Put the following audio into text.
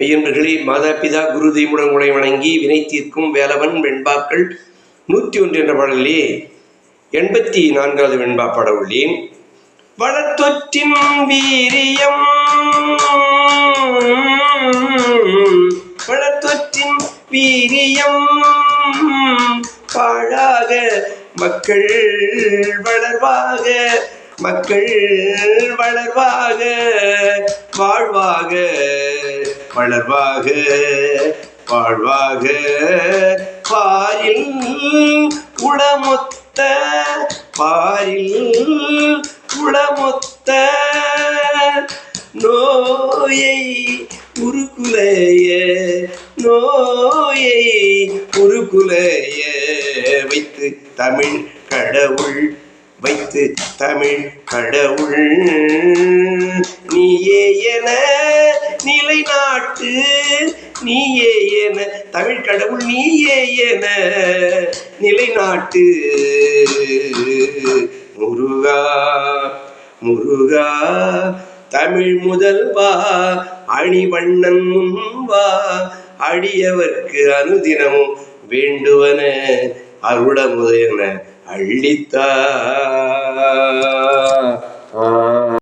மெய்யன்பர்களே மாதாபிதா குரு தெய்வமுடங்களை வணங்கி வினை தீர்க்கும் வேலவன் வெண்பாக்கள் நூற்றி ஒன்று என்ற பாடலிலே எண்பத்தி நான்காவது வெண்பா பாட உள்ளேன். வளத்தொற்றின் வீரியம் வளத்தொற்றின் வீரியம் பாழாக மக்கள் வளர்வாக மக்கள் வளர்வாக வாழ்வாக வளர்வாக வாழ்வாக பாரில் உளமொத்த பாரில் உளமொத்த நோயை உருக்குலைய நோயை உருக்குலைய வைத்து தமிழ் கடவுள் வைத்து தமிழ் கடவுள். பாட்டு நீயே என தமிழ் கடவுள் நீயே என நிலைநாட்டு. முருகா முருகா தமிழ் முதல்வா அணிவண்ணன் முன்வா அடியவர்க்கு அனுதினமும் வேண்டுவன அருளமுதையன அள்ளித்தா.